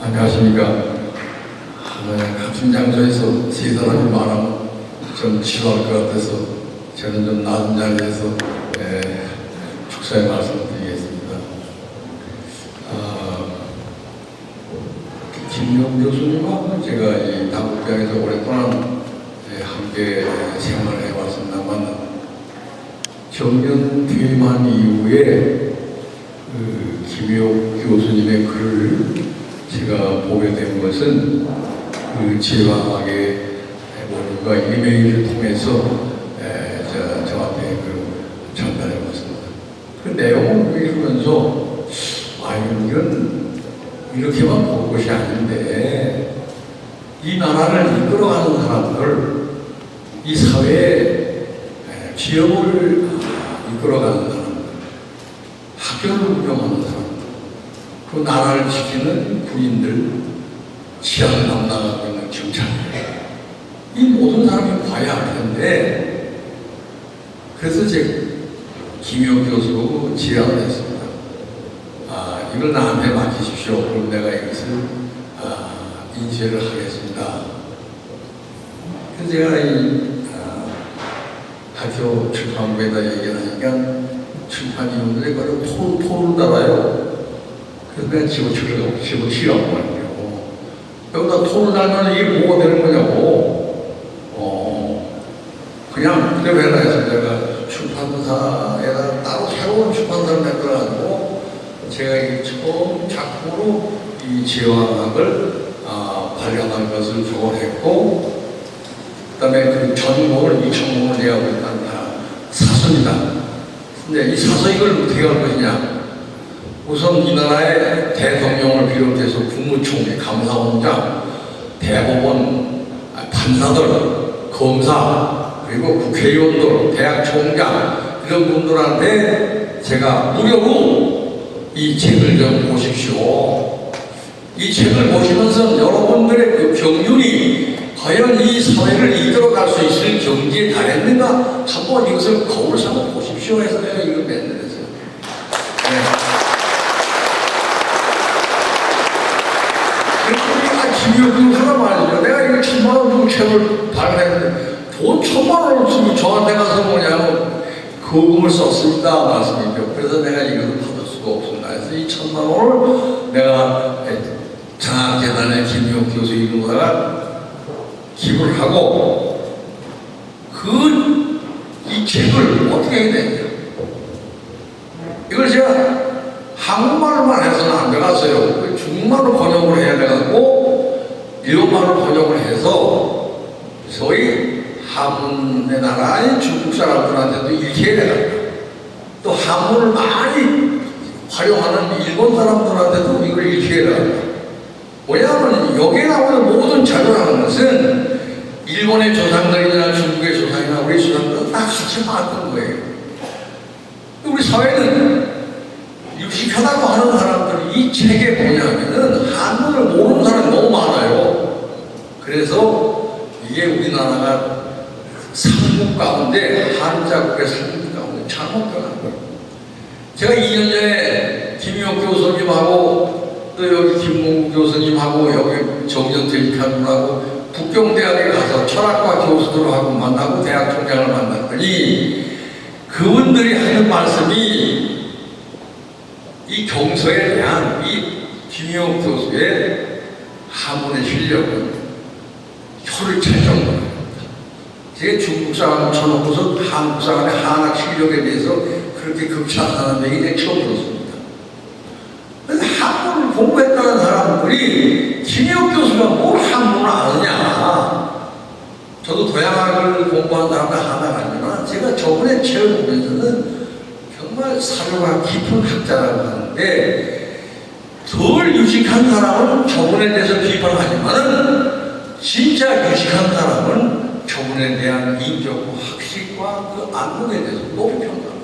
안녕하십니까. 네, 같은 장소에서 세 사람이 말하면 좀 지루할 것 같아서 저는 좀 낮은 자리에서 예, 축사의 말씀을 드리겠습니다. 아, 김용 교수님하고 제가 이 당국장에서 오랫동안 예, 함께 생활해 왔습니다만 정년 퇴임한 이후에 그 김효 교수님의 글을 제가 보게 된 것은 그 제왕학의 모임과 이메일을 통해서 에, 저, 저한테 그 전달해 왔습니다. 그 내용을 읽으면서 아 이건 이렇게만 볼 것이 아닌데 이 나라를 이끌어가는 사람들 이 사회에 에, 지역을 아, 이끌어가는 사람들 학교를 운영하는 사람들 그 나라를 지키는 군인들, 치안 담당하고 있는 경찰들, 이 모든 사람이 봐야 할 텐데, 그래서 제가 김용 교수하고 제안을 했습니다. 아, 이걸 나한테 맡기십시오. 그럼 내가 이것을 아, 인쇄를 하겠습니다. 그래서 제가 이 아, 학교 출판부에다 얘기하니까 출판위원들이 바로 토, 토를 달아요. 그래서 내가 집어치우라고, 집어치우라고 말이에요. 여기다 토를 달면 이게 뭐가 되는 거냐고. 어, 그냥 그대로 해라 해서 제가 출판사에다 따로 새로운 출판사를 만들어가지고 제가 이 처음 작품으로 이 제왕학을 아, 발견한 것을 조언했고 그 다음에 그 전공을, 이 전공을 내가 보니까 다 사선이다. 근데 이 사서 이걸 어떻게 할 것이냐. 우선 이 나라의 대통령을 비롯해서 국무총리, 감사원장, 대법원, 아, 판사들, 검사, 그리고 국회의원들, 대학 총장, 이런 분들한테 제가 무료로 이 책을 좀 보십시오. 이 책을 보시면서 여러분들의 그 경륜이 과연 이 사회를 이끌어갈 수 있을 경지에 달했는가 한번 이것을 거울 삼아 보십시오 해서 내가 이걸 만들었어요. 네. 김효근 사람 말이죠. 내가 이거 천만 원 주고 책을 발간했는데 돈 천만 원을 주고 저한테 가서 뭐냐면 거금을 썼습니다 말씀이죠. 그래서 내가 이것을 받을 수가 없습니다. 그래서 이 천만 원을 내가 장학재단의 김효 교수 이름으로다가 기부를 하고 그 이 책을 어떻게 해야 되냐 이걸 제가 한국말로만 해서는 안 돼갔어요. 중국말로 번역을 해야 돼갖고 일본말로 번역을 해서 소위 한문의 나라의 중국 사람들한테도 돼갑니다. 또 한문을 많이 활용하는 일본 사람들한테도 이걸 돼갑니다. 왜냐하면 여기에 나오는 모든 자료라는 것은 일본의 조상들이나 중국의 조상이나 우리 조상들은 다 같이 봤던 거예요. 우리 사회는 유식하다고 하는 사람들이 이 책에 뭐냐면은 한문을 모르는 많아요. 그래서 이게 우리나라가 삼국 가운데 한자국의 삼국 가운데 변한 거예요. 제가 2년 전에 김용 교수님하고 또 여기 김몽구 교수님하고 여기 정전태 이카님하고 북경대학에 가서 철학과 교수들하고 만나고 대학 총장을 만났더니 그분들이 하는 말씀이 이 경서에 대한 이 김용 교수의 한문의 실력은 혀를 찰 정도입니다. 제가 중국 사람을 쳐놓고서 한국 사람의 한학 실력에 대해서 그렇게 극찬하는 얘기 내가 처음 들었습니다. 그래서 한문을 공부했다는 사람들이 김용 교수가 뭘 한문을 아느냐. 저도 도양학을 공부한 다음에 아니지만 제가 저번에 책을 보면서는 정말 사료가 깊은 학자라고 하는데 덜 유식한 사람은 저분에 대해서 비판하지만은 진짜 유식한 사람은 저분에 대한 인격과 학식과 그 안목에 대해서 높이 평가합니다.